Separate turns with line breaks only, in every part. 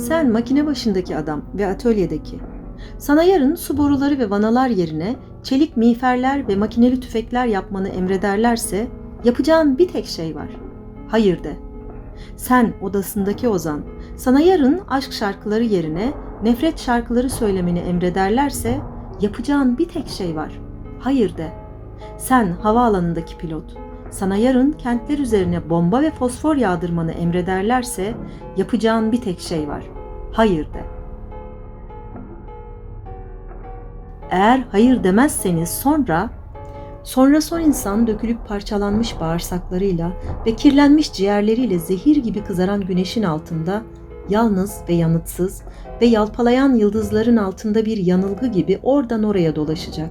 Sen makine başındaki adam ve atölyedeki. Sana yarın su boruları ve vanalar yerine çelik miğferler ve makineli tüfekler yapmanı emrederlerse yapacağın bir tek şey var. Hayır de. Sen odasındaki Ozan, sana yarın aşk şarkıları yerine nefret şarkıları söylemeni emrederlerse yapacağın bir tek şey var. Hayır de. Sen havaalanındaki pilot, sana yarın kentler üzerine bomba ve fosfor yağdırmanı emrederlerse yapacağın bir tek şey var. Hayır de. Eğer hayır demezseniz sonra sonra son insan dökülüp parçalanmış bağırsaklarıyla ve kirlenmiş ciğerleriyle zehir gibi kızaran güneşin altında yalnız ve yanıtsız ve yalpalayan yıldızların altında bir yanılgı gibi oradan oraya dolaşacak.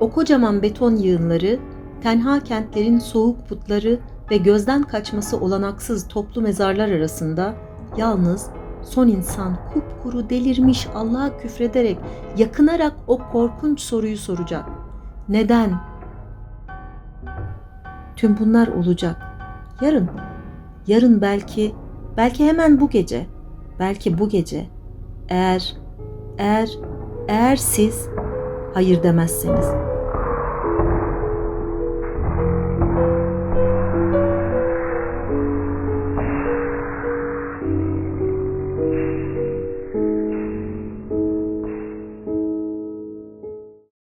O kocaman beton yığınları, tenha kentlerin soğuk putları ve gözden kaçması olanaksız toplu mezarlar arasında yalnız son insan kupkuru delirmiş Allah'a küfrederek yakınarak o korkunç soruyu soracak. Neden? Tüm bunlar olacak. Yarın. Yarın belki, belki hemen bu gece. Belki bu gece. Eğer, eğer, eğer siz hayır demezseniz.